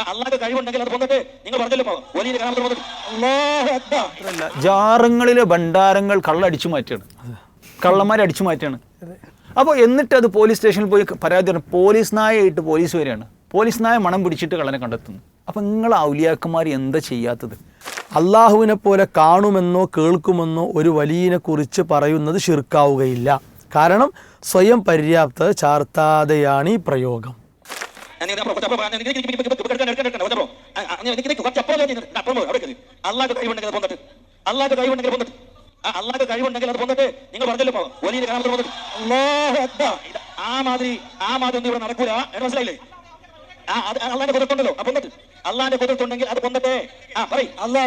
അള്ളാഹ് കഴിവുണ്ടെങ്കിൽ അത് നിങ്ങൾ ഭണ്ഡാരങ്ങൾ കള്ളടിച്ചു മാറ്റാണ് കള്ളന്മാരെ അടിച്ചു മാറ്റാണ് അപ്പോൾ എന്നിട്ട് അത് പോലീസ് സ്റ്റേഷനിൽ പോയി പരാതി പറഞ്ഞു പോലീസ് നായയായിട്ട് പോലീസ് വരികയാണ്. പോലീസ് നായ മണം പിടിച്ചിട്ട് കള്ളനെ കണ്ടെത്തുന്നു. അപ്പം നിങ്ങൾ ഔലിയാക്കന്മാർ എന്താ ചെയ്യാത്തത്? അള്ളാഹുവിനെ പോലെ കാണുമെന്നോ കേൾക്കുമെന്നോ ഒരു വലിയനെ കുറിച്ച് പറയുന്നത് ശിർക്കാവുകയില്ല. കാരണം സ്വയം പര്യാപ്തത ചാർത്താതെയാണ് ഈ പ്രയോഗം. അള്ളാഹ് കഴിവുണ്ടെങ്കിൽ അത് പൊന്നിട്ട് അള്ളാഹ് കഴിവുണ്ടെങ്കിൽ പൊന്നിട്ട് അള്ളാഹ് കഴിവുണ്ടെങ്കിൽ അത് പൊന്നിട്ട് നിങ്ങൾ പറഞ്ഞല്ലോ. വലിയ ആ മാതിരി ആ മാതിരി ഒന്നും ഇവിടെ നടക്കൂല എന്ന് മനസ്സിലായില്ലേ അള്ളാന്റെ കുതിർത്തുണ്ടല്ലോ അപ്പൊ അള്ളാന്റെ കുതിർത്തുണ്ടെങ്കിൽ അത് പൊന്നിട്ടേ ആ പറയ് അള്ളാ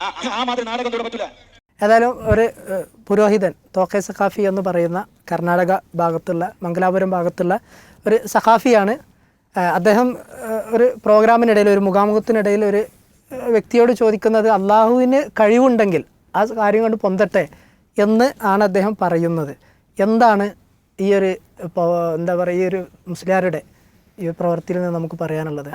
ആ, മാതിരി നാടകം പറ്റൂല ഏതായാലും ഒരു പുരോഹിതൻ തോക്കെ സഖാഫി എന്ന് പറയുന്ന കർണാടക ഭാഗത്തുള്ള മംഗലാപുരം ഭാഗത്തുള്ള ഒരു സഖാഫിയാണ് അദ്ദേഹം ഒരു പ്രോഗ്രാമിനിടയിൽ ഒരു മുഖാമുഖത്തിനിടയിൽ ഒരു വ്യക്തിയോട് ചോദിക്കുന്നത് അള്ളാഹുവിന് കഴിവുണ്ടെങ്കിൽ ആ കാര്യം കൊണ്ട് പൊന്തട്ടെ എന്ന് ആണ് അദ്ദേഹം പറയുന്നത്. എന്താണ് ഈ ഒരു എന്താ പറയുക ഈ ഒരു മുസ്ലിയാരുടെ ഈ പ്രവൃത്തിയിൽ നിന്ന് നമുക്ക് പറയാനുള്ളത്?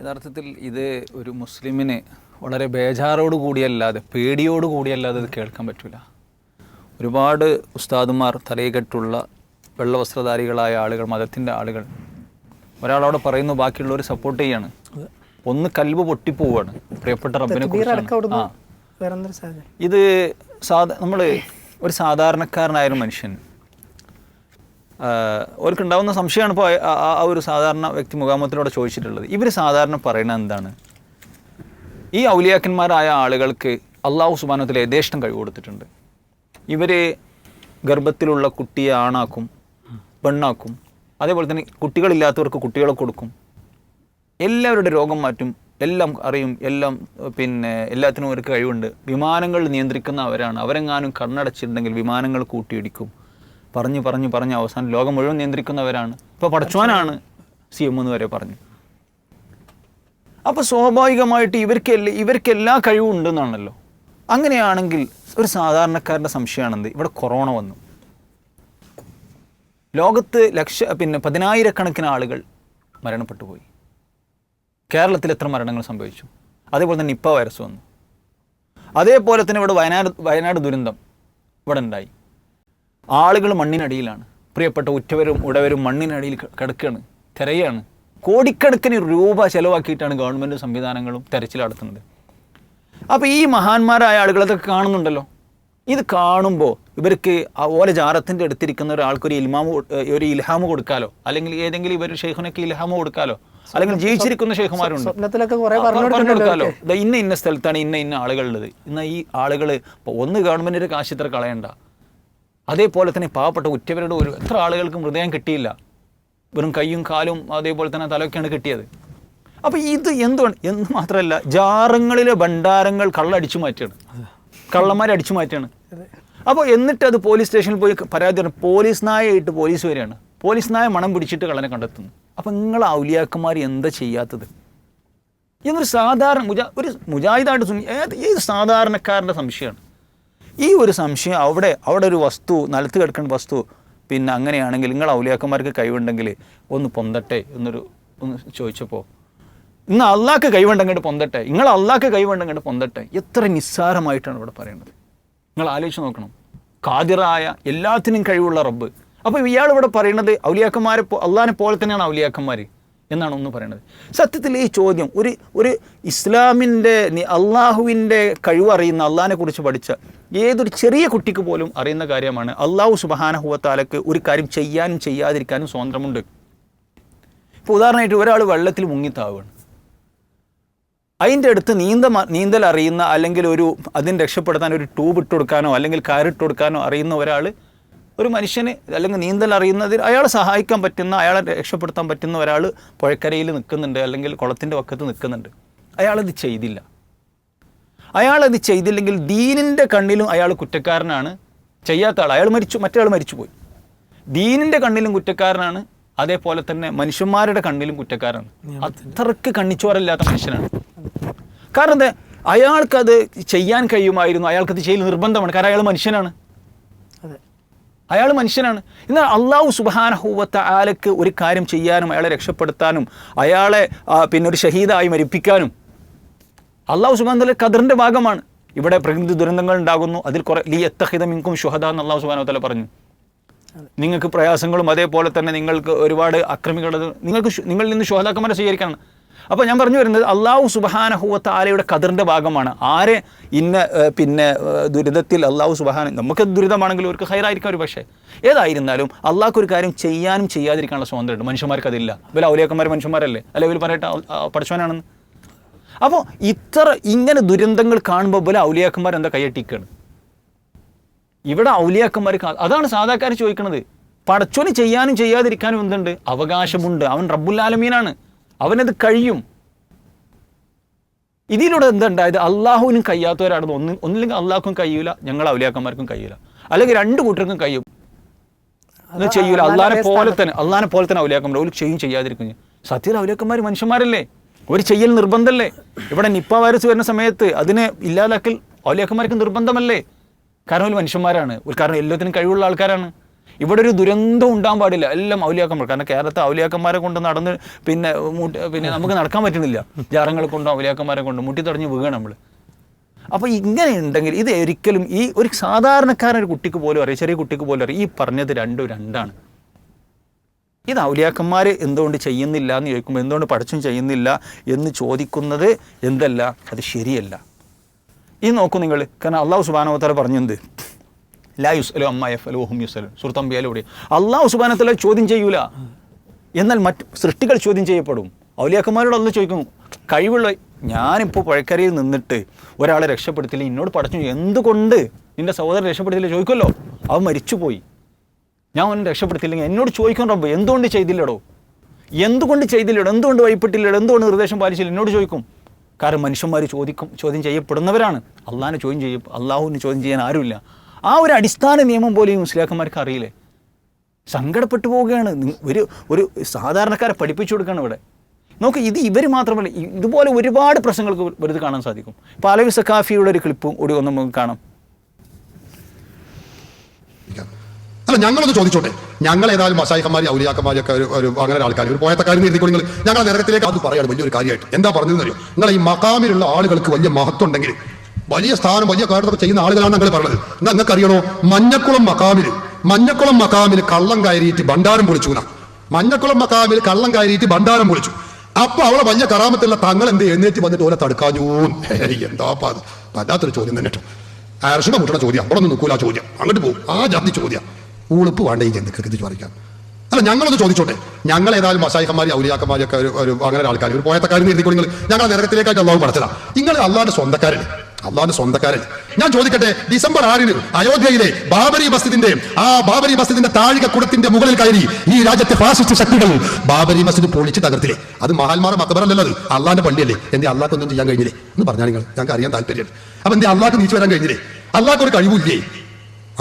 യഥാർത്ഥത്തിൽ ഇത് ഒരു മുസ്ലിമിന് വളരെ ബേജാറോട് കൂടിയല്ലാതെ പേടിയോട് കൂടിയല്ലാതെ ഇത് കേൾക്കാൻ പറ്റില്ല ഒരുപാട് ഉസ്താദുമാർ തലയിക്കെട്ടുള്ള വെള്ളവസ്ത്രധാരികളായ ആളുകൾ മതത്തിന്റെ ആളുകൾ ഒരാളവിടെ പറയുന്നു ബാക്കിയുള്ളവർ സപ്പോർട്ട് ചെയ്യാണ്. ഒന്ന് കൽബ് പൊട്ടിപ്പോവാണ്. പ്രിയപ്പെട്ട റബ്ബിനെ ഇത് സാധാ നമ്മൾ ഒരു സാധാരണക്കാരനായ ഒരു മനുഷ്യൻ അവർക്കുണ്ടാവുന്ന സംശയമാണ് ഇപ്പോൾ ആ- ഒരു സാധാരണ വ്യക്തി മുഖാമുഖത്തിലൂടെ ചോദിച്ചിട്ടുള്ളത്. ഇവർ സാധാരണ പറയുന്നത് എന്താണ്? ഈ ഔലിയാക്കന്മാരായ ആളുകൾക്ക് അള്ളാഹു സുബാനത്തിൽ യഥേഷ്ടം കഴിവ് കൊടുത്തിട്ടുണ്ട് ഇവർ ഗർഭത്തിലുള്ള കുട്ടിയെ ആണാക്കും പെണ്ണാക്കും. അതേപോലെ തന്നെ കുട്ടികളില്ലാത്തവർക്ക് കുട്ടികളെ കൊടുക്കും. എല്ലാവരുടെ രോഗം മാറ്റും. എല്ലാം അറിയും. എല്ലാം പിന്നെ എല്ലാത്തിനും അവർക്ക് കഴിവുണ്ട്. വിമാനങ്ങൾ നിയന്ത്രിക്കുന്ന അവരാണ്. അവരെങ്ങാനും കണ്ണടച്ചിട്ടുണ്ടെങ്കിൽ വിമാനങ്ങൾ കൂട്ടിയിടിക്കും. പറഞ്ഞു പറഞ്ഞു പറഞ്ഞ് അവസാനം ലോകം മുഴുവൻ നിയന്ത്രിക്കുന്നവരാണ്. ഇപ്പോൾ പടച്ചുവാനാണ് സി എം എന്ന് വരെ പറഞ്ഞു. അപ്പോൾ സ്വാഭാവികമായിട്ട് ഇവർക്ക് എല്ലാ ഇവർക്ക് എല്ലാ കഴിവും ഉണ്ടെന്നാണല്ലോ. അങ്ങനെയാണെങ്കിൽ ഒരു സാധാരണക്കാരന്റെ സംശയമാണെന്ത്? ഇവിടെ കൊറോണ വന്നു. ലോകത്ത് ലക്ഷ പിന്നെ പതിനായിരക്കണക്കിന് ആളുകൾ മരണപ്പെട്ടു പോയി. കേരളത്തിൽ എത്ര മരണങ്ങൾ സംഭവിച്ചു? അതേപോലെ തന്നെ നിപ്പ വൈറസ് വന്നു. അതേപോലെ തന്നെ ഇവിടെ വയനാട് വയനാട് ദുരന്തം ഇവിടെ ഉണ്ടായി. ആളുകൾ മണ്ണിനടിയിലാണ്. പ്രിയപ്പെട്ട ഉറ്റവരും ഉടവരും മണ്ണിനടിയിൽ കിടക്കുകയാണ് തിരയാണ്. കോടിക്കണക്കിന് രൂപ ചെലവാക്കിയിട്ടാണ് ഗവൺമെന്റ് സംവിധാനങ്ങളും തെരച്ചിൽ നടത്തുന്നത്. അപ്പോൾ ഈ മഹാന്മാരായ ആളുകൾ അതൊക്കെ കാണുന്നുണ്ടല്ലോ? ഇത് കാണുമ്പോൾ ഇവർക്ക് ഓല ജാറത്തിന്റെ അടുത്തിരിക്കുന്ന ഒരാൾക്ക് ഒരു ഇൽമാമ് ഒരു ഇൽഹാമ് കൊടുക്കാലോ? അല്ലെങ്കിൽ ഏതെങ്കിലും ഇവർ ഷെയ്ഖിനൊക്കെ ഇൽഹാമ് കൊടുക്കാലോ? അല്ലെങ്കിൽ ജീവിച്ചിരിക്കുന്ന ഷെയ്ഖുമാരുണ്ട്. പറഞ്ഞു കൊടുക്കാലോ. ഇന്ന ഇന്ന സ്ഥലത്താണ് ഇന്ന ഇന്ന ആളുകളുള്ളത്. ഇന്ന ഈ ആളുകൾ ഒന്ന് ഗവൺമെന്റിന്റെ കാശ് ഇത്ര കളയണ്ട. അതേപോലെ തന്നെ പാവപ്പെട്ട ഉറ്റവരുടെ ഒരു എത്ര ആളുകൾക്ക് ഹൃദയം കിട്ടിയില്ല. വെറും കൈയും കാലും അതേപോലെ തന്നെ തലയൊക്കെയാണ് കിട്ടിയത്. അപ്പോൾ ഇത് എന്തുകൊണ്ട് എന്ന് മാത്രമല്ല ജാറങ്ങളിലെ ഭണ്ഡാരങ്ങൾ കള്ളടിച്ചു മാറ്റുകയാണ്. കള്ളന്മാരെ അടിച്ചു മാറ്റുകയാണ്. അപ്പോൾ എന്നിട്ട് അത് പോലീസ് സ്റ്റേഷനിൽ പോയി പരാതി പറഞ്ഞു പോലീസ് നായയായിട്ട് പോലീസ് വരികയാണ്. പോലീസ് നായ മണം പിടിച്ചിട്ട് കളനെ കണ്ടെത്തുന്നു. അപ്പോൾ നിങ്ങൾ ഔലിയാക്കന്മാർ എന്താ ചെയ്യാത്തത്? എന്നൊരു സാധാരണ മുജാ ഒരു മുജാഹിദായിട്ട് ഏത് ഈ സാധാരണക്കാരന്റെ സംശയമാണ്. ഈ ഒരു സംശയം അവിടെ അവിടെ ഒരു വസ്തു നിലത്ത് കിടക്കുന്ന വസ്തു പിന്നെ അങ്ങനെയാണെങ്കിൽ നിങ്ങൾ ഔലിയാക്കന്മാർക്ക് കഴിവുണ്ടെങ്കിൽ ഒന്ന് പൊന്തട്ടെ എന്നൊരു ഒന്ന് ചോദിച്ചപ്പോൾ ഇന്ന് അള്ളാഹ്ക്ക് കഴിവുണ്ടെങ്കിൽ പൊന്തട്ടെ. നിങ്ങൾ അള്ളാഹ്ക്ക് കഴിവുണ്ടെങ്കിൽ പൊന്തട്ടെ. എത്ര നിസ്സാരമായിട്ടാണ് ഇവിടെ പറയുന്നത് നിങ്ങൾ ആലോചിച്ച് നോക്കണം. കാതിറായ എല്ലാത്തിനും കഴിവുള്ള റബ്ബ്. അപ്പോൾ ഇയാൾ ഇവിടെ പറയുന്നത് ഔലിയാക്കന്മാരെ അള്ളാഹിനെ പോലെ തന്നെയാണ് ഔലിയാക്കന്മാർ എന്നാണ് ഒന്ന് പറയുന്നത് സത്യത്തിൽ ഈ ചോദ്യം ഒരു ഒരു ഇസ്ലാമിന്റെ അള്ളാഹുവിന്റെ കഴിവറിയുന്ന അള്ളാഹിനെ കുറിച്ച് പഠിച്ച ഏതൊരു ചെറിയ കുട്ടിക്ക് പോലും അറിയുന്ന കാര്യമാണ് അള്ളാഹു സുബഹാനഹുവത്താലക്ക് ഒരു കാര്യം ചെയ്യാനും ചെയ്യാതിരിക്കാനും സ്വാതന്ത്ര്യമുണ്ട്. ഇപ്പോൾ ഉദാഹരണമായിട്ട് ഒരാൾ വെള്ളത്തിൽ മുങ്ങിത്താവുകയാണ് അതിന്റെ അടുത്ത് നീന്ത നീന്തൽ അറിയുന്ന അല്ലെങ്കിൽ ഒരു അതിന് രക്ഷപ്പെടുത്താൻ ഒരു ട്യൂബ് ഇട്ട് കൊടുക്കാനോ അല്ലെങ്കിൽ കയറിട്ട് കൊടുക്കാനോ അറിയുന്ന ഒരാൾ ഒരു മനുഷ്യന് അല്ലെങ്കിൽ നീന്തൽ അറിയുന്നതിൽ അയാളെ സഹായിക്കാൻ പറ്റുന്ന അയാളെ രക്ഷപ്പെടുത്താൻ പറ്റുന്ന ഒരാൾ പുഴക്കരയിൽ നിൽക്കുന്നുണ്ട് അല്ലെങ്കിൽ കുളത്തിന്റെ പക്കത്ത് നിൽക്കുന്നുണ്ട്. അയാളത് ചെയ്തില്ല. അയാളത് ചെയ്തില്ലെങ്കിൽ ദീനിന്റെ കണ്ണിലും അയാൾ കുറ്റക്കാരനാണ്. ചെയ്യാത്ത ആൾ അയാൾ മരിച്ചു മറ്റേ മരിച്ചുപോയി. ദീനിന്റെ കണ്ണിലും കുറ്റക്കാരനാണ്. അതേപോലെ തന്നെ മനുഷ്യന്മാരുടെ കണ്ണിലും കുറ്റക്കാരാണ്. അത്രയ്ക്ക് കണ്ണിച്ചോരല്ലാത്ത മനുഷ്യനാണ്. കാരണം എന്താ? അയാൾക്കത് ചെയ്യാൻ കഴിയുമായിരുന്നു. അയാൾക്കത് ചെയ്യൽ നിർബന്ധമാണ്. കാരണം അയാൾ മനുഷ്യനാണ്. അയാൾ മനുഷ്യനാണ്. എന്നാൽ അള്ളാഹു സുബാനഹൂവത്ത ആലക്ക് ഒരു കാര്യം ചെയ്യാനും അയാളെ രക്ഷപ്പെടുത്താനും അയാളെ പിന്നെ ഒരു ഷഹീദായി മരിപ്പിക്കാനും അള്ളാഹു സുബാൻ ഖദറിന്റെ ഭാഗമാണ്. ഇവിടെ പ്രകൃതി ദുരന്തങ്ങൾ ഉണ്ടാകുന്നു. അതിൽ കുറേ ലീ എത്തഹിതം മിങ്കും ഷുഹദ എന്ന് അള്ളാഹു സുബാനോ തല പറഞ്ഞു. നിങ്ങൾക്ക് പ്രയാസങ്ങളും അതേപോലെ തന്നെ നിങ്ങൾക്ക് ഒരുപാട് അക്രമികൾ നിങ്ങൾക്ക് നിങ്ങളിൽ നിന്ന് ശോതാക്കന്മാരെ സ്വീകരിക്കണം അപ്പോൾ ഞാൻ പറഞ്ഞു വരുന്നത് അള്ളാഹു സുബഹാനഹുവത്ത ആലയുടെ കതിറിന്റെ ഭാഗമാണ്. ആരെ? ഇന്ന പിന്നെ ദുരിതത്തിൽ അള്ളാഹു സുബഹാന നമുക്ക് ദുരിതമാണെങ്കിലും അവർക്ക് ഹൈറായിരിക്കും ഒരു പക്ഷേ. ഏതായിരുന്നാലും അള്ളാഹ്ക്ക് ഒരു കാര്യം ചെയ്യാനും ചെയ്യാതിരിക്കാനുള്ള സ്വാതന്ത്ര്യമുണ്ട്. മനുഷ്യന്മാർക്ക് അതില്ല ഇവർ ഔലിയാക്കന്മാർ മനുഷ്യന്മാരല്ലേ? അല്ലെ? ഇവർ പറയട്ടെ പഠിച്ചവനാണെന്ന്. അപ്പോൾ ഇത്ര ഇങ്ങനെ ദുരന്തങ്ങൾ കാണുമ്പോൾ പോലെ ഔലിയാക്കന്മാർ എന്താ കൈയട്ടിക്കാണ് ഇവിടെ ഔലിയാക്കന്മാർ അതാണ് സാധാക്കാർ ചോദിക്കുന്നത് പടച്ചോന് ചെയ്യാനും ചെയ്യാതിരിക്കാനും എന്തുണ്ട്? അവകാശമുണ്ട്. അവൻ റബ്ബുല്ലാലമീനാണ്. അവനത് കഴിയും. ഇതിലൂടെ എന്തുണ്ടായത് അള്ളാഹുവിനും കഴിയാത്തവരാണെന്ന് ഒന്ന് ഒന്നില്ലെങ്കിൽ അള്ളാഹ്ക്കും കഴിയൂല ഞങ്ങൾ ഔലിയാക്കന്മാർക്കും കഴിയൂല. അല്ലെങ്കിൽ രണ്ട് കൂട്ടർക്കും കഴിയും. അത് ചെയ്യൂല. അള്ളാഹിനെ പോലെ തന്നെ അള്ളാനെ പോലെ തന്നെ ഔലിയാക്കന്മാർ. ഒരു ചെയ്യും ചെയ്യാതിരിക്കും. ചെയ്യും. സത്യത്തിൽ ഔലിയാക്കന്മാർ മനുഷ്യന്മാരല്ലേ? ഒരു ചെയ്യൽ നിർബന്ധമല്ലേ ഇവിടെ നിപ്പ വൈറസ് വരുന്ന സമയത്ത് അതിനെ ഇല്ലാതാക്കൽ ഔലിയാക്കന്മാർക്ക് നിർബന്ധമല്ലേ? കാരണം ഒരു മനുഷ്യന്മാരാണ്. കാരണം എല്ലാത്തിനും കഴിവുള്ള ആൾക്കാരാണ്. ഇവിടെ ഒരു ദുരന്തം ഉണ്ടാകാൻ പാടില്ല. എല്ലാം ഔലിയാക്കന്മാർ. കാരണം കേരളത്തെ ഔലിയാക്കന്മാരെ കൊണ്ട് നടന്ന് പിന്നെ പിന്നെ നമുക്ക് നടക്കാൻ പറ്റുന്നില്ല. ജാറങ്ങളെ കൊണ്ടും ഔലിയാക്കന്മാരെ കൊണ്ടും മുട്ടി തടഞ്ഞ് വീഴണം നമ്മൾ അപ്പോൾ ഇങ്ങനെ ഉണ്ടെങ്കിൽ ഇത് ഒരിക്കലും ഈ ഒരു സാധാരണക്കാരൻ ഒരു കുട്ടിക്ക് പോലും അറിയാം ചെറിയ കുട്ടിക്ക് പോലും അറിയാം. ഈ പറഞ്ഞത് രണ്ടും രണ്ടാണ്. ഇത് ഔലിയാക്കന്മാർ എന്തുകൊണ്ട് ചെയ്യുന്നില്ല എന്ന് ചോദിക്കുമ്പോൾ എന്തുകൊണ്ട് പഠിച്ചും ചെയ്യുന്നില്ല എന്ന് ചോദിക്കുന്നത് എന്തല്ല? അത് ശരിയല്ല. ഇത് നോക്കൂ നിങ്ങൾ. കാരണം അള്ളാഹു സുബാനോത്തല പറഞ്ഞെന്ത്? ലാ യുസ്ലു അമ്മ എഫ് അലു ഹും യുസ്ലു സുഹൃത്തമ്പിയാലൂടെ അള്ളാഹു സുബാനത്തല ചോദ്യം ചെയ്യൂല. എന്നാൽ മറ്റ് സൃഷ്ടികൾ ചോദ്യം ചെയ്യപ്പെടും. ഔലിയാക്കന്മാരോട് അന്ന് ചോദിക്കും കഴിവുള്ള ഞാനിപ്പോൾ പുഴക്കരയിൽ നിന്നിട്ട് ഒരാളെ രക്ഷപ്പെടുത്തില്ല എന്നോട് പഠിച്ചു എന്തുകൊണ്ട് നിന്റെ സഹോദരൻ രക്ഷപ്പെടുത്തില്ല? ചോദിക്കുമല്ലോ അവൻ മരിച്ചുപോയി. ഞാൻ ഒന്നും രക്ഷപ്പെടുത്തില്ലെങ്കിൽ എന്നോട് ചോദിക്കാൻ എന്തുകൊണ്ട് ചെയ്തില്ലടോ? എന്തുകൊണ്ട് ചെയ്തില്ലടോ? എന്തുകൊണ്ട് വഴിപ്പെട്ടില്ലടോ? എന്തുകൊണ്ട് നിർദ്ദേശം പാലിച്ചില്ല? എന്നോട് ചോദിക്കും. കാരണം മനുഷ്യന്മാർ ചോദിക്കും ചോദ്യം ചെയ്യപ്പെടുന്നവരാണ്. അള്ളാഹിനെ ചോദ്യം ചെയ്യും അള്ളാഹുവിന് ചോദ്യം ചെയ്യാൻ ആരുമില്ല. ആ ഒരു അടിസ്ഥാന നിയമം പോലും ഈ മുസ്ലിയാക്കന്മാർക്ക് അറിയില്ലേ? സങ്കടപ്പെട്ടു പോവുകയാണ്. ഒരു ഒരു സാധാരണക്കാരെ പഠിപ്പിച്ചു കൊടുക്കുകയാണ് ഇവിടെ. നോക്ക് ഇത് ഇവർ മാത്രമല്ല ഇതുപോലെ ഒരുപാട് പ്രശ്നങ്ങൾക്ക് വെറുതെ കാണാൻ സാധിക്കും. ഇപ്പോൾ അലവി സഖാഫിയുടെ ഒരു ക്ലിപ്പും കൂടി ഒന്ന് നമുക്ക് കാണാം. അല്ല ഞങ്ങളൊന്ന് ചോദിച്ചോട്ടെ? ഞങ്ങൾ ഏതായാലും മസായിക്കന്മാരി ഔലിയാക്കന്മാരൊക്കെ ഒരു ഒരു അങ്ങനെ ആൾക്കാർ ഒരു പോയത്തക്കാരും എഴുതിക്കൊണ്ട് നിങ്ങൾ ഞങ്ങൾ നരകത്തിലേക്ക് അത് പറയാണ് വലിയൊരു കാര്യമായിട്ട്. എന്താ പറഞ്ഞതെന്ന് അറിയോ നിങ്ങൾ ഈ മക്കാമിലുള്ള ആളുകൾക്ക് വലിയ മഹത്വം ഉണ്ടെങ്കിൽ വലിയ സ്ഥാനം വലിയ കാര്യത്തൊക്കെ ചെയ്യുന്ന ആളുകളാണ് ഞങ്ങൾ പറഞ്ഞത്. എന്നാൽ നിങ്ങൾക്ക് അറിയണോ മഞ്ഞക്കുളം മക്കാമിൽ മഞ്ഞക്കുളം മക്കാമിൽ കള്ളം കയറിയിട്ട് ഭണ്ഡാരം പൊളിച്ചു എന്നാ. മഞ്ഞക്കുളം മക്കാമിൽ കള്ളം കയറിയിട്ട് ഭണ്ഡാരം പൊളിച്ചു. അപ്പൊ അവളെ വലിയ കറാമത്തുള്ള തങ്ങൾ എന്ത് എഴുന്നേറ്റ് വന്നിട്ട് ഓലെ തടുക്കാഞ്ഞൂ? എന്താ വല്ലാത്തൊരു ചോദ്യം തന്നെ കേട്ടോ. അർഷണ ചോദ്യം. അവിടെ നിന്ന് നിൽക്കൂല ചോദ്യം. അങ്ങോട്ട് പോകും. ആ ജാതി ചോദ്യം. ഊളിപ്പ് വേണ്ട ഈ ജന്തുക്കൾക്ക് ഇത് ചോദിക്കാം. അല്ല ഞങ്ങളൊന്ന് ചോദിച്ചോട്ടെ. ഞങ്ങൾ ഏതായാലും മസായിഹമാരി ഔലിയാക്കന്മാരൊക്കെ ഒരു ഒരു അങ്ങനെ ആൾക്കാർ ഒരു പോയത്തക്കാരും എഴുതി നിങ്ങൾ ഞങ്ങൾ നരകത്തിലേക്കായിട്ട് അള്ളാഹു പഠിച്ചതാ നിങ്ങൾ അള്ളാഹിന്റെ സ്വന്തക്കാരൻ അള്ളാഹിന്റെ സ്വന്തക്കാരൻ ഞാൻ ചോദിക്കട്ടെ ഡിസംബർ ആറിന് അയോധ്യയിലെ ബാബരി മസ്ജിദിന്റെ ആ ബാബരി മസ്ജിദിന്റെ താഴികക്കുടത്തിന്റെ മുകളിൽ കയറി ഈ രാജ്യത്തെ ഫാസിസ്റ്റ് ശക്തികൾ ബാബരി മസ്ജിദ് പൊളിച്ച് തകർത്തില്ലേ? അത് മഹാൽമാർ മക്കബറല്ലല്ലോ അത്. അള്ളാന്റെ പള്ളിയല്ലേ? എന്റെ അള്ളാഹ്ക്കൊന്നും ചെയ്യാൻ കഴിഞ്ഞില്ലേ? എന്ന് പറഞ്ഞാൽ നിങ്ങൾ. ഞങ്ങൾക്ക് അറിയാൻ താല്പര്യം അപ്പൊ എന്റെ അള്ളാഹ്ക്ക് നീച്ചു വരാൻ കഴിഞ്ഞില്ലേ? അള്ളാഹ്ക്ക് ഒരു കഴിവില്ലേ?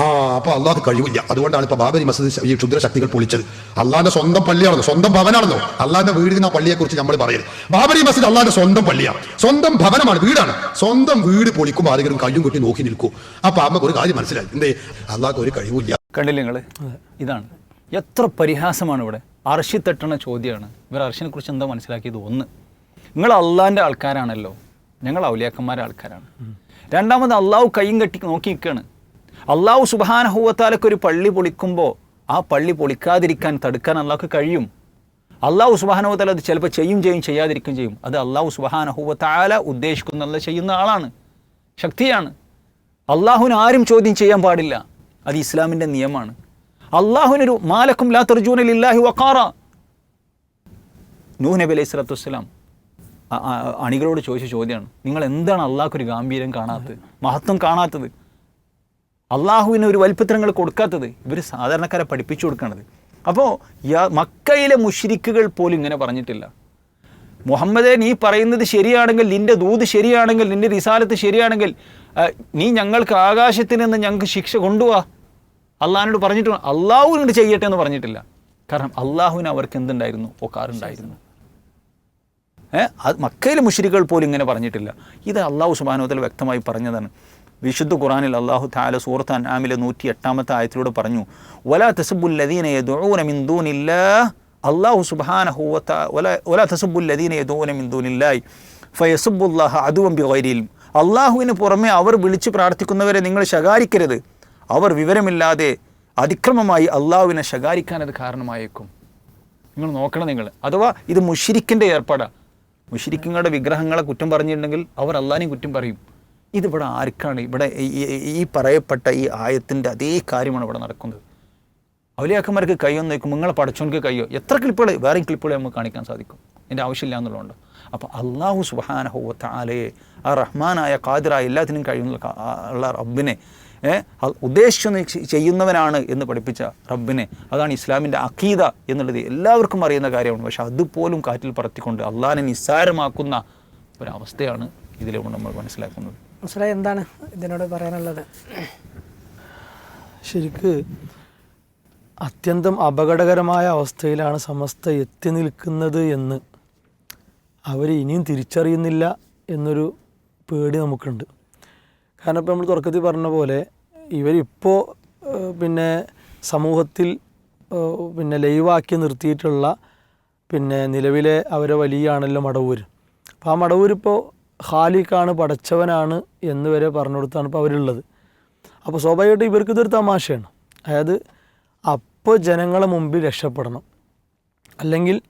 ആ അപ്പൊ അള്ളാഹ് കഴിവില്ല. അതുകൊണ്ടാണ് ഇപ്പൊ ബാബരി മസ്ജിദ് ഈ ക്ഷുദ്ര ശക്തികൾ പൊളിച്ചത്. അള്ളാഹിന്റെ സ്വന്തം പള്ളിയാണല്ലോ സ്വന്തം ഭവനാണല്ലോ. അള്ളാഹിന്റെ വീടിന് ആ പള്ളിയെ കുറിച്ച് നമ്മൾ പറയരുത്. ബാബരി മസ്ജിദ് അള്ളാഹിന്റെ സ്വന്തം പള്ളിയാണ്. സ്വന്തം ഭവനമാണ് വീടാണ്. സ്വന്തം വീട് പൊളിക്കും ആരെങ്കിലും കയ്യും കെട്ടി നോക്കി നിൽക്കൂ. അപ്പൊ അമ്മയ്ക്ക് ഒരു കാര്യം മനസ്സിലായി. എന്തേ? അള്ളാഹ്ക്ക് ഒരു കഴിവില്ല കണ്ടില്ല നിങ്ങൾ ഇതാണ്. എത്ര പരിഹാസമാണ് ഇവിടെ? അർഷി തട്ടണ ചോദ്യമാണ്. ഇവർ അർഷിനെ കുറിച്ച് എന്താ മനസ്സിലാക്കിയത്? ഒന്ന് നിങ്ങൾ അള്ളാഹിന്റെ ആൾക്കാരാണല്ലോ. ഞങ്ങൾ ഔലിയാക്കന്മാരെ ആൾക്കാരാണ്. രണ്ടാമത് അള്ളാഹു കൈയും കെട്ടി നോക്കി നിൽക്കുകയാണ് അള്ളാഹു സുബാനഹൂവത്താലൊക്കെ ഒരു പള്ളി പൊളിക്കുമ്പോൾ ആ പള്ളി പൊളിക്കാതിരിക്കാൻ തടുക്കാൻ അള്ളാഹ്ക്ക് കഴിയും. അള്ളാഹു സുബാനഹുവത്താല അത് ചിലപ്പോൾ ചെയ്യും ചെയ്യും ചെയ്യാതിരിക്കും ചെയ്യും. അത് അള്ളാഹു സുബാനഹുവത്താല ഉദ്ദേശിക്കുന്ന ചെയ്യുന്ന ആളാണ്. ശക്തിയാണ്. അള്ളാഹുവിന് ആരും ചോദ്യം ചെയ്യാൻ പാടില്ല. അത് ഇസ്ലാമിന്റെ നിയമമാണ്. അള്ളാഹുവിനൊരു മാലക്കും ലാ തർജൂനൽ ഇല്ലാഹി വക്കാറ നൂഹ് നബി അലൈഹി സ്വലാത്തു വസ്സലാം അണികളോട് ചോദിച്ച ചോദ്യമാണ്. നിങ്ങൾ എന്താണ് അള്ളാഹ്ക്കൊരു ഗാംഭീര്യം കാണാത്തത്? മഹത്വം കാണാത്തത്? അള്ളാഹുവിന് ഒരു വലിപ്പത്തിനങ്ങൾ കൊടുക്കാത്തത് ഇവർ സാധാരണക്കാരെ പഠിപ്പിച്ചു കൊടുക്കണത്. അപ്പോൾ മക്കയിലെ മുഷിരിക്കുകൾ പോലും ഇങ്ങനെ പറഞ്ഞിട്ടില്ല. മുഹമ്മദെ നീ പറയുന്നത് ശരിയാണെങ്കിൽ നിന്റെ ദൂത് ശരിയാണെങ്കിൽ നിന്റെ റിസാലത്ത് ശരിയാണെങ്കിൽ നീ ഞങ്ങൾക്ക് ആകാശത്തിൽ നിന്ന് ഞങ്ങൾക്ക് ശിക്ഷ കൊണ്ടുപോവാ അള്ളാഹിനോട് പറഞ്ഞിട്ട് അള്ളാഹുവിനോട് ചെയ്യട്ടെ എന്ന് പറഞ്ഞിട്ടില്ല. കാരണം അള്ളാഹുവിന് അവർക്ക് എന്തുണ്ടായിരുന്നു? ഒക്കാറുണ്ടായിരുന്നു. ഏഹ് മക്കയിലെ മുഷിരികൾ പോലും ഇങ്ങനെ പറഞ്ഞിട്ടില്ല. ഇത് അള്ളാഹു സുബാനോത്തിൽ വ്യക്തമായി പറഞ്ഞതാണ്. വിശുദ്ധ ഖുറാനിൽ അള്ളാഹു താല സൂറത്ത് അൻആമിലെ നൂറ്റി എട്ടാമത്തെ ആയത്തിലൂടെ പറഞ്ഞു വലാ അള്ളാഹു ബിഗൈരിൽ അള്ളാഹുവിന് പുറമെ അവർ വിളിച്ച് പ്രാർത്ഥിക്കുന്നവരെ നിങ്ങൾ ശകാരിക്കരുത്. അവർ വിവരമില്ലാതെ അതിക്രമമായി അള്ളാഹുവിനെ ശകാരിക്കാൻ അത് കാരണമായേക്കും. നിങ്ങൾ നോക്കണം നിങ്ങൾ. അഥവാ ഇത് മുഷിരിക്കിന്റെ ഏർപ്പാടാണ് മുഷിരിക്കുങ്ങളുടെ വിഗ്രഹങ്ങളെ കുറ്റം പറഞ്ഞിട്ടുണ്ടെങ്കിൽ അവർ അള്ളാഹിനെയും കുറ്റം പറയും. ഇതിവിടെ ആർക്കാണ് ഇവിടെ ഈ- പറയപ്പെട്ട ഈ ആയത്തിന്റെ അതേ കാര്യമാണ് ഇവിടെ നടക്കുന്നത്. അവലിയാക്കന്മാർക്ക് കയ്യൊന്ന് നോക്കും നിങ്ങളെ പടച്ചോనికి കയ്യോ എത്ര ക്ലിപ്പുകൾ വേറെയും ക്ലിപ്പുകൾ നമുക്ക് കാണിക്കാൻ സാധിക്കും. എന്റെ ആവശ്യമില്ല എന്നുള്ളതുകൊണ്ട്. അപ്പോൾ അള്ളാഹു സുബാനഹുവത്ത ആലയെ ആ റഹ്മാനായ ഖാദിറായ എല്ലാത്തിനും കഴിയുന്ന ഉള്ള റബ്ബിനെ ഉദ്ദേശിച്ചു ചെയ്യുന്നവനാണ് എന്ന് പഠിപ്പിച്ച റബ്ബിനെ അതാണ് ഇസ്ലാമിന്റെ അഖീദ എന്നുള്ളത് എല്ലാവർക്കും അറിയുന്ന കാര്യമാണ്. പക്ഷെ അതുപോലും കാറ്റിൽ പറത്തിക്കൊണ്ട് അള്ളാഹിനെ നിസ്സാരമാക്കുന്ന ഒരവസ്ഥയാണ് ഇതിലൂടെ നമ്മൾ മനസ്സിലാക്കുന്നത്. മുസ്ലാം എന്താണ് ഇതിനോട് പറയാനുള്ളത്? ശരിക്ക് അത്യന്തം അപകടകരമായ അവസ്ഥയിലാണ് സമസ്ത എത്തി നിൽക്കുന്നത് എന്ന്. അവർ ഇനിയും തിരിച്ചറിയുന്നില്ല എന്നൊരു പേടി നമുക്കുണ്ട്. കാരണം ഇപ്പോൾ നമ്മൾ തുടക്കത്തിൽ പറഞ്ഞ പോലെ ഇവരിപ്പോൾ പിന്നെ സമൂഹത്തിൽ പിന്നെ ലൈവാക്കി നിർത്തിയിട്ടുള്ള പിന്നെ നിലവിലെ അവരെ വലിയാണല്ലോ മടവൂർ അപ്പോൾ ആ മടവൂർ ഖാലിക്കാണ് പടച്ചവനാണ് എന്ന് വരെ പറഞ്ഞു കൊടുത്താണ് ഇപ്പോൾ അവരുള്ളത്. അപ്പോൾ സ്വാഭാവികമായിട്ടും ഇവർക്ക് ഇതൊരു തമാശയാണ്. അതായത് അപ്പോൾ ജനങ്ങളെ മുമ്പിൽ രക്ഷപ്പെടണം. അല്ലെങ്കിൽ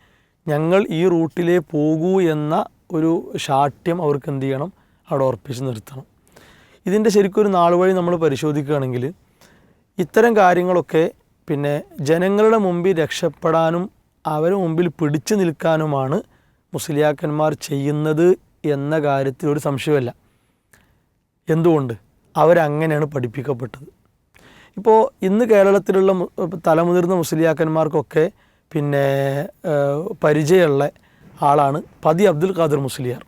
ഞങ്ങൾ ഈ റൂട്ടിലേ പോകൂ എന്ന ഒരു ശാഠ്യം അവർക്ക് എന്ത് ചെയ്യണം? അവിടെ ഉറപ്പിച്ച് നിർത്തണം. ഇതിന്റെ ശരിക്കും ഒരു നാൾ വഴി നമ്മൾ പരിശോധിക്കുകയാണെങ്കിൽ ഇത്തരം കാര്യങ്ങളൊക്കെ പിന്നെ ജനങ്ങളുടെ മുമ്പിൽ രക്ഷപ്പെടാനും അവരെ മുമ്പിൽ പിടിച്ചു നിൽക്കാനുമാണ് മുസ്ലിയാക്കന്മാർ ചെയ്യുന്നത് എന്ന കാര്യത്തിൽ ഒരു സംശയമല്ല. എന്തുകൊണ്ട്? അവരങ്ങനെയാണ് പഠിപ്പിക്കപ്പെട്ടത്. ഇപ്പോൾ ഇന്ന് കേരളത്തിലുള്ള തലമുതിർന്ന മുസ്ലിയാക്കന്മാർക്കൊക്കെ പിന്നെ പരിചയമുള്ള ആളാണ് പതി അബ്ദുൽ ഖാദർ മുസ്ലിയാർ.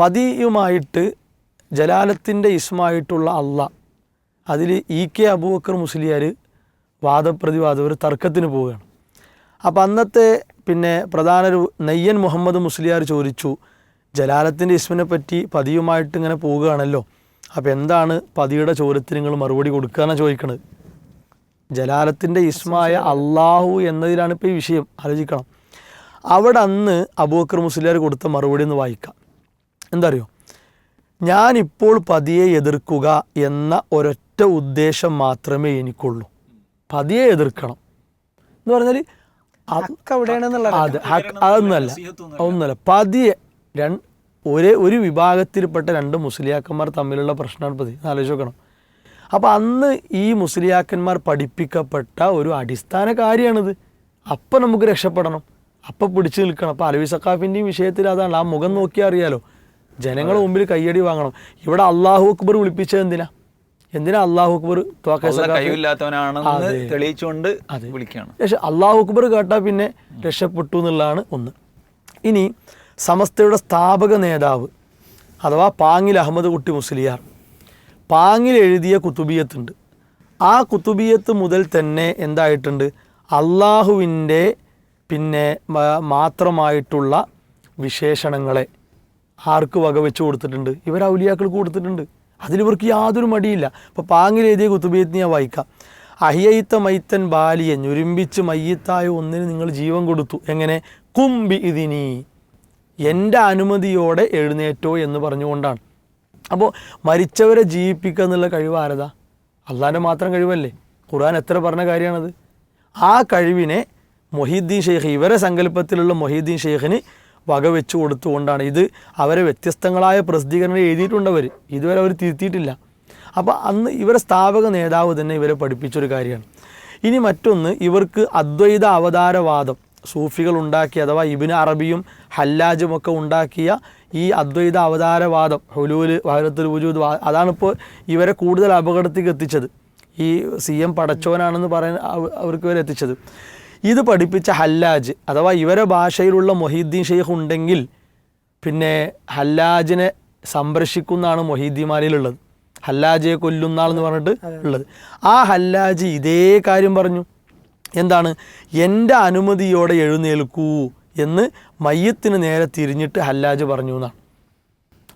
പതിയുമായിട്ട് ജലാലത്തിന്റെ ഇസ്മായിട്ടുള്ള അള്ള അതിൽ ഇ കെ അബൂബക്കർ മുസ്ലിയാർ വാദപ്രതിവാദം ഒരു തർക്കത്തിന് പോവുകയാണ്. അപ്പോൾ അന്നത്തെ പിന്നെ പ്രധാന ഒരു നെയ്യൻ മുഹമ്മദ് മുസ്ലിയാർ ചോദിച്ചു ജലാലത്തിന്റെ ഇസ്മിനെ പറ്റി പതിയുമായിട്ട് ഇങ്ങനെ പോവുകയാണല്ലോ. അപ്പോൾ എന്താണ് പതിയുടെ ചോദ്യത്തിന് നിങ്ങൾ മറുപടി കൊടുക്കുകയെന്നാണ് ചോദിക്കുന്നത് ജലാലത്തിന്റെ ഇസ്മായ അള്ളാഹു എന്നതിലാണ് ഇപ്പോൾ ഈ വിഷയം. ആലോചിക്കണം. അവിടെ അന്ന് അബൂബക്കർ മുസ്ലിയാർ കൊടുത്ത മറുപടി ഒന്ന് വായിക്കാം. എന്താ അറിയോ ഞാനിപ്പോൾ പതിയെ എതിർക്കുക എന്ന ഒരൊറ്റ ഉദ്ദേശം മാത്രമേ എനിക്കുള്ളൂ. പതിയെ എതിർക്കണം. എന്ന് പറഞ്ഞാൽ അതൊന്നല്ല ഒന്നല്ല പതിയെ രണ്ട് ഒരേ ഒരു വിഭാഗത്തിൽപ്പെട്ട രണ്ട് മുസ്ലിയാക്കന്മാർ തമ്മിലുള്ള പ്രശ്നമാണ് പ്രതി. ആലോചിച്ച് നോക്കണം. അപ്പോൾ അന്ന് ഈ മുസ്ലിയാക്കന്മാർ പഠിപ്പിക്കപ്പെട്ട ഒരു അടിസ്ഥാന കാര്യമാണിത്. അപ്പം നമുക്ക് രക്ഷപ്പെടണം. അപ്പം പിടിച്ചു നിൽക്കണം. അപ്പോൾ അലവി സക്കാഫിന്റെയും വിഷയത്തിൽ അതാണ്. ആ മുഖം നോക്കിയാൽ അറിയാലോ. ജനങ്ങളുടെ മുമ്പിൽ കയ്യടി വാങ്ങണം. ഇവിടെ അള്ളാഹു അക്ബർ വിളിപ്പിച്ചത് എന്തിനാ? എന്തിനാ അള്ളാഹു അക്ബർ തെളിയിച്ചുകൊണ്ട് വിളിക്കുകയാണ്. പക്ഷെ അള്ളാഹു അക്ബർ കേട്ടാൽ പിന്നെ രക്ഷപ്പെട്ടു എന്നുള്ളതാണ് ഒന്ന്. ഇനി സമസ്തയുടെ സ്ഥാപക നേതാവ് അഥവാ പാങ്ങിൽ അഹമ്മദ് കുട്ടി മുസ്ലിയാർ പാങ്ങിൽ എഴുതിയ കുത്തുബിയത്തുണ്ട്. ആ കുത്തുബിയത്ത് മുതൽ തന്നെ എന്തായിട്ടുണ്ട്? അള്ളാഹുവിന്റെ പിന്നെ മാത്രമായിട്ടുള്ള വിശേഷണങ്ങളെ ആർക്ക് വകവെച്ച് കൊടുത്തിട്ടുണ്ട്? ഇവർ ഔലിയാക്കൾക്ക് കൊടുത്തിട്ടുണ്ട്. അതിലിവർക്ക് യാതൊരു മടിയില്ല. ഇപ്പോൾ പാങ്ങിൽ എഴുതിയ കുത്തുബിയത്ത് ഞാൻ വായിക്കാം. അഹിയയിത്ത മൈത്തൻ ബാലിയെ ഞുരുമ്പിച്ച് മയ്യത്തായ ഒന്നിന് നിങ്ങൾ ജീവൻ കൊടുത്തു. എങ്ങനെ? കുംബി ഇതിനി എന്റെ അനുമതിയോടെ എഴുന്നേറ്റോ എന്ന് പറഞ്ഞുകൊണ്ടാണ്. അപ്പോൾ മരിച്ചവരെ ജീവിപ്പിക്കുക എന്നുള്ള കഴിവ് ആരതാ? അള്ളാന്റെ മാത്രം കഴിവല്ലേ? ഖുർആൻ എത്ര പറഞ്ഞ കാര്യമാണത്? ആ കഴിവിനെ മൊഹീദ്ദീൻ ഷെയ്ഖ് ഇവരെ സങ്കല്പത്തിലുള്ള മൊഹീദ്ദീൻ ഷെയ്ഖിന് വകവെച്ച് കൊടുത്തുകൊണ്ടാണ്. ഇത് അവരെ വ്യത്യസ്തങ്ങളായ പ്രസിദ്ധീകരണം എഴുതിയിട്ടുണ്ടവർ ഇതുവരെ അവർ തിരുത്തിയിട്ടില്ല. അപ്പോൾ അന്ന് ഇവരെ സ്ഥാപക നേതാവ് തന്നെ ഇവരെ പഠിപ്പിച്ചൊരു കാര്യമാണ്. ഇനി മറ്റൊന്ന് ഇവർക്ക് അദ്വൈത അവതാരവാദം. സൂഫികൾ ഉണ്ടാക്കിയ അഥവാ ഇബിന് അറബിയും ഹല്ലാജും ഒക്കെ ഉണ്ടാക്കിയ ഈ അദ്വൈത അവതാരവാദം ഹുലൂൽ വഹരത്തുൽ വുജൂദ് അതാണിപ്പോൾ ഇവരെ കൂടുതൽ അപകടത്തേക്ക് എത്തിച്ചത്. ഈ സി എം പടച്ചോനാണെന്ന് പറയാൻ അവർക്ക് വരെ എത്തിച്ചത്. ഇത് പഠിപ്പിച്ച ഹല്ലാജ് അഥവാ ഇവരെ ഭാഷയിലുള്ള മൊഹീദ്ദീൻ ഷെയ്ഖ് ഉണ്ടെങ്കിൽ പിന്നെ ഹല്ലാജിനെ സംരക്ഷിക്കുന്നതാണ് മൊഹീദ്ദിമാരിലുള്ളത് ഹല്ലാജയെ കൊല്ലുന്നാളെന്ന് പറഞ്ഞിട്ട് ഉള്ളത്. ആ ഹല്ലാജ് ഇതേ കാര്യം പറഞ്ഞു. എന്താണ്? എന്റെ അനുമതിയോടെ എഴുന്നേൽക്കൂ എന്ന് മയ്യത്തിന് നേരെ തിരിഞ്ഞിട്ട് ഹല്ലാജ് പറഞ്ഞു എന്നാണ്.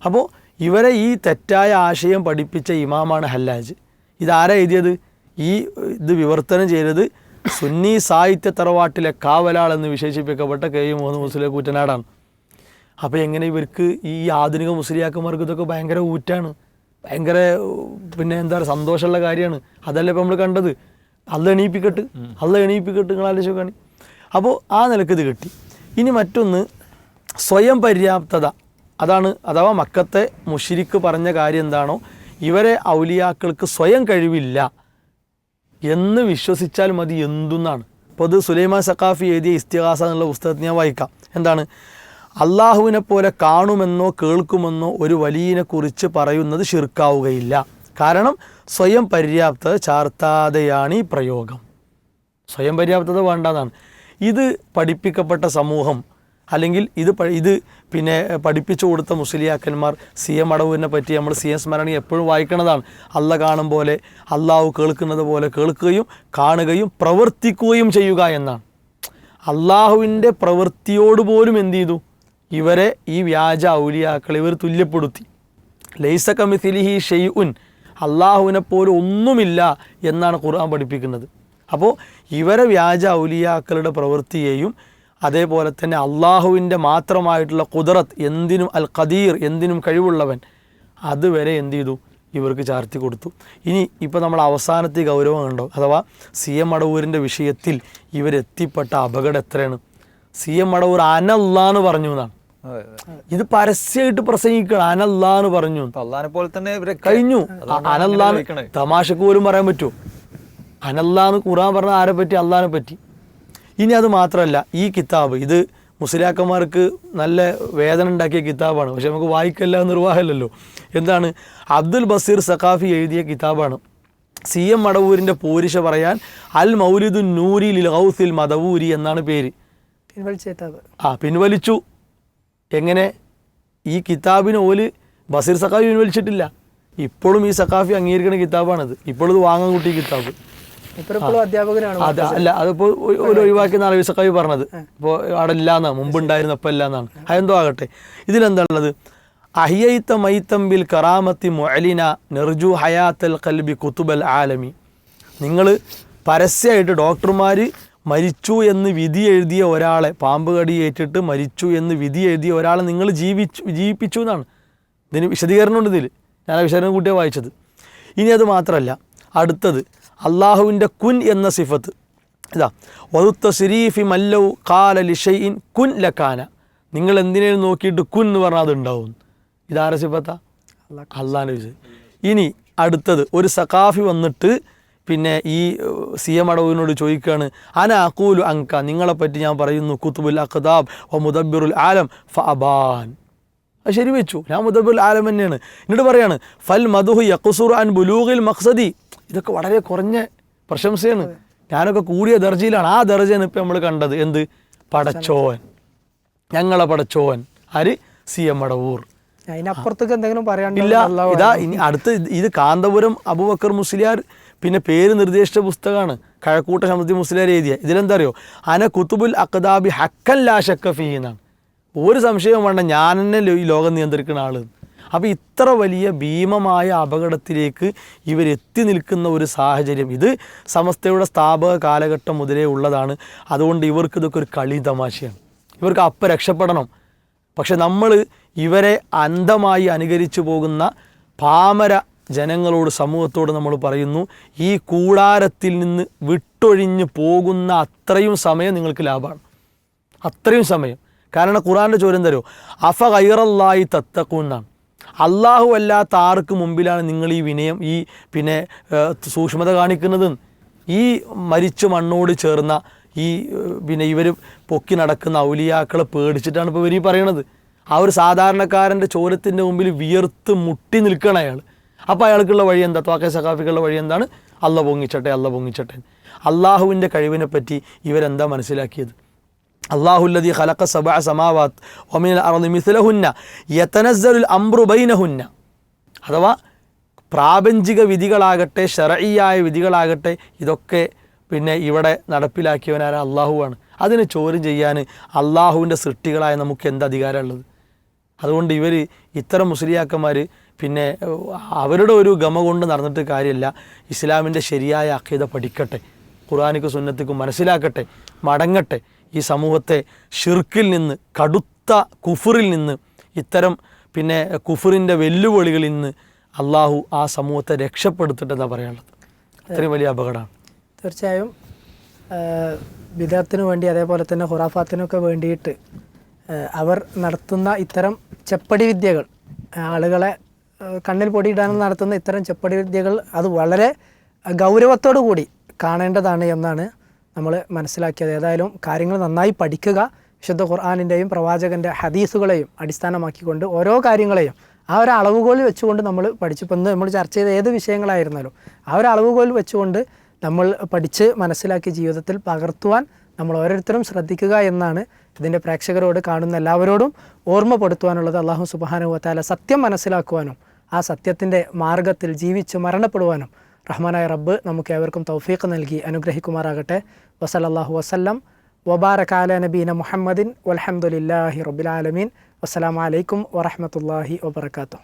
അപ്പോൾ ഇവരെ ഈ തെറ്റായ ആശയം പഠിപ്പിച്ച ഇമാമാണ് ഹല്ലാജ്. ഇതാരാ എഴുതിയത്? ഈ ഇത് വിവർത്തനം ചെയ്തത് സുന്നി സാഹിത്യ തറവാട്ടിലെ കാവലാൾ എന്ന് വിശേഷിപ്പിക്കപ്പെട്ട കെ യു മുഹമ്മദ് മുസ്ലിം കൂറ്റനാടാണ്. അപ്പോൾ എങ്ങനെ ഇവർക്ക് ഈ ആധുനിക മുസ്ലിയാക്കന്മാർക്ക് ഇതൊക്കെ ഭയങ്കര ഊറ്റാണ്. ഭയങ്കര പിന്നെ എന്താ പറയുക സന്തോഷമുള്ള കാര്യമാണ്. അതല്ലേ ഇപ്പോൾ നമ്മൾ കണ്ടത്? അല്ല എണീപ്പിക്കട്ട്. അല്ല എണീപ്പിക്കട്ട് നിങ്ങൾ ആലോചിച്ച് കാണി അപ്പോൾ ആ നിലയ്ക്ക് ഇത് കിട്ടി. ഇനി മറ്റൊന്ന് സ്വയം പര്യാപ്തത. അതാണ് അഥവാ മക്കത്തെ മുഷിരിക്ക് പറഞ്ഞ കാര്യം എന്താണോ ഇവരെ ഔലിയാക്കൾക്ക് സ്വയം കഴിവില്ല എന്ന് വിശ്വസിച്ചാൽ മതി എന്തെന്നാണ്. അപ്പോൾ അത് സുലൈമാൻ സക്കാഫി എഴുതിയ ഇസ്തിഹാസ എന്നുള്ള പുസ്തകത്തിൽ ഞാൻ വായിക്കാം. എന്താണ്? അള്ളാഹുവിനെ പോലെ കാണുമെന്നോ കേൾക്കുമെന്നോ ഒരു വലിയനെ കുറിച്ച് പറയുന്നത് ഷിർക്കാവുകയില്ല കാരണം സ്വയം പര്യാപ്തത ചാർത്താതെയാണ് ഈ പ്രയോഗം. സ്വയം പര്യാപ്തത വേണ്ടെന്നാണ്. ഇത് പഠിപ്പിക്കപ്പെട്ട സമൂഹം അല്ലെങ്കിൽ ഇത് ഇത് പിന്നെ പഠിപ്പിച്ചു കൊടുത്ത മുസ്ലിയാക്കന്മാർ സി എം അടവുവിനെ പറ്റി നമ്മൾ സി എം സ്മരണി എപ്പോഴും വായിക്കുന്നതാണ് അല്ല കാണും പോലെ അള്ളാഹു കേൾക്കുന്നത് പോലെ കേൾക്കുകയും കാണുകയും പ്രവർത്തിക്കുകയും ചെയ്യുക എന്നാണ്. അള്ളാഹുവിന്റെ പ്രവൃത്തിയോട് പോലും എന്ത് ചെയ്തു? ഇവരെ ഈ വ്യാജ ഔലിയാക്കൾ ഇവർ തുല്യപ്പെടുത്തി. ലൈസ കമിഥിലിഹി ഷെയ്ഉൻ അള്ളാഹുവിനെ പോലും ഒന്നുമില്ല എന്നാണ് ഖുർആൻ പഠിപ്പിക്കുന്നത്. അപ്പോൾ ഇവരെ വ്യാജ ഔലിയാക്കളുടെ പ്രവൃത്തിയെയും അതേപോലെ തന്നെ അള്ളാഹുവിന്റെ മാത്രമായിട്ടുള്ള കുദറത്ത് എന്തിനും അൽ ഖദീർ എന്തിനും കഴിവുള്ളവൻ അതുവരെ എന്ത് ചെയ്തു? ഇവർക്ക് ചാർത്തി കൊടുത്തു. ഇനി ഇപ്പോൾ നമ്മൾ അവസാനത്തെ ഗൗരവം കണ്ടോ? അഥവാ സി എം അടവൂരിന്റെ വിഷയത്തിൽ ഇവരെത്തിപ്പെട്ട അപകടം എത്രയാണ്? സി എം അടവൂർ അനല്ലാന്ന് പറഞ്ഞു എന്നാണ്. ഇത് പരസ്യമായിട്ട് പ്രസംഗിക്കണം അനല്ലാന്ന് പറഞ്ഞു. അള്ളാനെ പോലെ തന്നെ ഇവരെ കഴിഞ്ഞു. അനല്ലാന്ന്. തമാശക്ക് പോലും പറയാൻ പറ്റുമോ അനല്ലാന്ന് ഖുറാൻ പറഞ്ഞ ആരെ പറ്റി? അള്ളാനെ പറ്റി. ഇനി അത് മാത്രമല്ല ഈ കിതാബ് ഇത് മുസ്ലിയാക്കന്മാർക്ക് നല്ല വേദന ഉണ്ടാക്കിയ കിതാബാണ്. പക്ഷെ നമുക്ക് വായിക്കല്ല നിർവാഹമല്ലല്ലോ. എന്താണ്? അബ്ദുൽ ബസീർ സഖാഫി എഴുതിയ കിതാബാണ്. സി എം മടവൂരിന്റെ പോരിശ പറയാൻ അൽ മൗലിദുൻ നൂരി ലിൽ ഹൗസിൽ മദവൂരി എന്നാണ് പേര്. പിൻവലിച്ചേത്തത് ആ പിൻവലിച്ചു. എങ്ങനെ ഈ കിതാബിന് ഓൽ ബസീർ സഖാഫി പിൻവലിച്ചിട്ടില്ല. ഇപ്പോഴും ഈ സഖാഫി അംഗീകരിക്കുന്ന കിതാബാണിത്. ഇപ്പോഴും വാങ്ങാൻ കൂട്ടിയ കിതാബ്. അധ്യാപകനാണ് അല്ല അതിപ്പോൾ ഒരു ഒഴിവാക്കിയെന്നാണ് ഈ സഖാഫി പറഞ്ഞത്. ഇപ്പോൾ അവിടെ ഇല്ലാന്നാണ് മുമ്പ് ഉണ്ടായിരുന്നു അപ്പം ഇല്ലാന്നാണ്. അതെന്തോ ആകട്ടെ. ഇതിലെന്താണുള്ളത്? അഹിയൈത്ത ബിൽ കറാമത്തി മൊഅലിന നെർജു ഹയാത്തൽ കൽബി കുത്തുബൽ ആലമി. നിങ്ങൾ പരസ്യമായിട്ട് ഡോക്ടർമാർ മരിച്ചു എന്ന് വിധി എഴുതിയ ഒരാളെ പാമ്പ് കടി ഏറ്റിട്ട് മരിച്ചു എന്ന് വിധി എഴുതിയ ഒരാളെ നിങ്ങൾ ജീവിച്ചു ജീവിപ്പിച്ചു എന്നാണ്. ഇതിന് വിശദീകരണമുണ്ട് ഇതിൽ ഞാൻ ആ വിശദീകരണം കൂട്ടിയാണ് വായിച്ചത്. ഇനി അത് മാത്രമല്ല അടുത്തത് അള്ളാഹുവിന്റെ കുൻ എന്ന സിഫത്ത്. ഇതാ വതുത്ത സിരീഫി മല്ലൗ കാല ലിഷയിൻ കുൻ ലക്കാന നിങ്ങൾ എന്തിനേലും നോക്കിയിട്ട് കുൻ എന്ന് പറഞ്ഞാൽ അതുണ്ടാവും. ഇതാര സിഫത്താ? അള്ളാഹാന്റെ വിഷയം ഇനി അടുത്തത് ഒരു സഖാഫി വന്നിട്ട് പിന്നെ ഈ സി എം അടവിനോട് ചോദിക്കുകയാണ് അന അക്കൂലു അങ്ക നിങ്ങളെപ്പറ്റി ഞാൻ പറയുന്നു കുത്തുബുൽ അഖ്താബ് ഒ മുദബിറുൽ ആലം ഫ അബാൻ. അത് ശരി വെച്ചു. ഞാൻ മുദബുൽ ആലം തന്നെയാണ്. എന്നിട്ട് പറയാണ് ഫൽ മധുഹു യക്കുസുർ അൻ ബുലൂഖിൽ മഖ്സദി. ഇതൊക്കെ വളരെ കുറഞ്ഞ പ്രശംസയാണ്. ഞാനൊക്കെ കൂടിയ ദർജയിലാണ്. ആ ദർജയാണ് ഇപ്പം നമ്മൾ കണ്ടത്. എന്ത്? പടച്ചോൻ. ഞങ്ങളെ പടച്ചോൻ. ആര്? C M Adavoor. അതിനപ്പുറത്തേക്ക് എന്തെങ്കിലും പറയാനില്ല ഇതാ ഇനി അടുത്ത ഇത് കാന്തപുരം അബുബക്കർ മുസ്ലിയാർ പിന്നെ പേര് നിർദ്ദേശിച്ച പുസ്തകമാണ് കഴക്കൂട്ട ശമത്തി മുസ്ലിയാർ എഴുതിയ. ഇതിലെന്താ അറിയോ അന കുത്തുബുൽ അഖദാബി ഹക്കൻ ലാ എന്നാണ്. ഒരു സംശയവും വേണ്ട ഞാൻ തന്നെ ഈ ലോകം നിയന്ത്രിക്കുന്ന ആൾ അപ്പോൾ ഇത്ര വലിയ ഭീമമായ അപകടത്തിലേക്ക് ഇവരെത്തി നിൽക്കുന്ന ഒരു സാഹചര്യം. ഇത് സമസ്തയുടെ സ്ഥാപക കാലഘട്ടം മുതലേ ഉള്ളതാണ്. അതുകൊണ്ട് ഇവർക്ക് ഇതൊക്കെ ഒരു കളി തമാശയാണ്. ഇവർക്ക് അപ്പം രക്ഷപ്പെടണം. പക്ഷെ നമ്മൾ ഇവരെ അന്ധമായി അനുകരിച്ചു പോകുന്ന പാമര ജനങ്ങളോട് സമൂഹത്തോട് നമ്മൾ പറയുന്നു ഈ കൂടാരത്തിൽ നിന്ന് വിട്ടൊഴിഞ്ഞ് പോകുന്ന അത്രയും സമയം നിങ്ങൾക്ക് ലാഭമാണ്. അത്രയും സമയം. കാരണം ഖുറാന്റെ ചോദ്യം തരുമോ അഫ കൈറല്ലായി തത്തക്കൂന്നാണ് അള്ളാഹു അല്ലാത്ത ആർക്ക് മുമ്പിലാണ് നിങ്ങൾ ഈ വിനയം ഈ പിന്നെ സൂക്ഷ്മത കാണിക്കുന്നത്? ഈ മരിച്ച മണ്ണോട് ചേർന്ന ഈ പിന്നെ ഇവർ പൊക്കി നടക്കുന്ന ഔലിയാക്കളെ പേടിച്ചിട്ടാണ് ഇപ്പോൾ ഇവർ ഈ പറയണത്. ആ ഒരു സാധാരണക്കാരന്റെ ചോരത്തിന്റെ മുമ്പിൽ വിയർത്ത് മുട്ടി നിൽക്കണം അയാൾ അപ്പോൾ അയാൾക്കുള്ള വഴി എന്താ? ത്വാക്കെ സഖാഫിക്കുള്ള വഴി എന്താണ്? അല്ല പൊങ്ങിച്ചട്ടെ അല്ല പൊങ്ങിച്ചട്ടെ. അള്ളാഹുവിന്റെ കഴിവിനെ പറ്റി ഇവരെന്താ മനസ്സിലാക്കിയത്? അള്ളാഹുല്ലതി ഖലഖ സബഅ സമാവാത്ത് ഒമിനൽ അർളി മിസ്ലഹുന്ന യതനസ്സലുൽ അംറു അഥവാ പ്രാപഞ്ചിക വിധികളാകട്ടെ ഷറഈയായ വിധികളാകട്ടെ ഇതൊക്കെ പിന്നെ ഇവിടെ നടപ്പിലാക്കിയവനാര? അള്ളാഹുവാണ് അതിനെ ചോദ്യം ചെയ്യാൻ അള്ളാഹുവിന്റെ സൃഷ്ടികളായ നമുക്ക് എന്ത് അധികാരമുള്ളത്? അതുകൊണ്ട് ഇവർ ഇത്തരം മുസ്ലിയാക്കന്മാർ പിന്നെ അവരുടെ ഒരു ഗമ കൊണ്ട് നടന്നിട്ട് കാര്യമില്ല. ഇസ്ലാമിന്റെ ശരിയായ അഖീദ പഠിക്കട്ടെ. ഖുറാനിക്ക് സുന്നത്തിക്കും മനസ്സിലാക്കട്ടെ. മടങ്ങട്ടെ. ഈ സമൂഹത്തെ ഷിർക്കിൽ നിന്ന് കടുത്ത കുഫറിൽ നിന്ന് ഇത്തരം പിന്നെ കുഫറിന്റെ വെല്ലുവിളികളിൽ നിന്ന് അള്ളാഹു ആ സമൂഹത്തെ രക്ഷപ്പെടുത്തിട്ടെന്നാണ് പറയാനുള്ളത്. അത്രയും വലിയ അപകടമാണ്. തീർച്ചയായും വിദഗ്ധത്തിന് വേണ്ടി അതേപോലെ തന്നെ ഹുറാഫാത്തിനൊക്കെ വേണ്ടിയിട്ട് അവർ നടത്തുന്ന ഇത്തരം ചെപ്പടി വിദ്യകൾ ആളുകളെ കണ്ണിൽ പൊടിയിടാനും നടത്തുന്ന ഇത്തരം ചെപ്പടി വിദ്യകൾ അത് വളരെ ഗൗരവത്തോടു കൂടി കാണേണ്ടതാണ് എന്നാണ് നമ്മൾ മനസ്സിലാക്കിയത്. ഏതായാലും കാര്യങ്ങൾ നന്നായി പഠിക്കുക വിശുദ്ധ ഖുർആാനിന്റെയും പ്രവാചകന്റെ ഹദീസുകളെയും അടിസ്ഥാനമാക്കിക്കൊണ്ട് ഓരോ കാര്യങ്ങളെയും ആ ഒരു അളവുകോൽ വെച്ചുകൊണ്ട് നമ്മൾ പഠിച്ചു. ഇന്ന് നമ്മൾ ചർച്ച ചെയ്ത ഏത് വിഷയങ്ങളായിരുന്നാലും ആ ഒരു അളവുകോൽ വെച്ചുകൊണ്ട് നമ്മൾ പഠിച്ച് മനസ്സിലാക്കി ജീവിതത്തിൽ പകർത്തുവാൻ നമ്മൾ ഓരോരുത്തരും ശ്രദ്ധിക്കുക എന്നാണ് ഇതിന്റെ പ്രേക്ഷകരോട് കാണുന്ന എല്ലാവരോടും ഓർമ്മപ്പെടുത്തുവാനുള്ളത്. അള്ളാഹു സുബാനുവത്താല സത്യം മനസ്സിലാക്കുവാനും ആ സത്യത്തിന്റെ മാർഗത്തിൽ ജീവിച്ച് മരണപ്പെടുവാനും റഹ്മാനായ റബ്ബ് നമുക്ക് ഏവർക്കും തൗഫീഖ് നൽകി അനുഗ്രഹിക്കുമാറാകട്ടെ. വസലല്ലാഹു വസ്ലം വബാറക്കാല നബീന മുഹമ്മദിൻ. വലഹമുല്ലാഹി റബുലാലമീൻ വസ്സലാമലൈക്കും വറഹമത്തല്ലാഹി വബർക്കാത്തു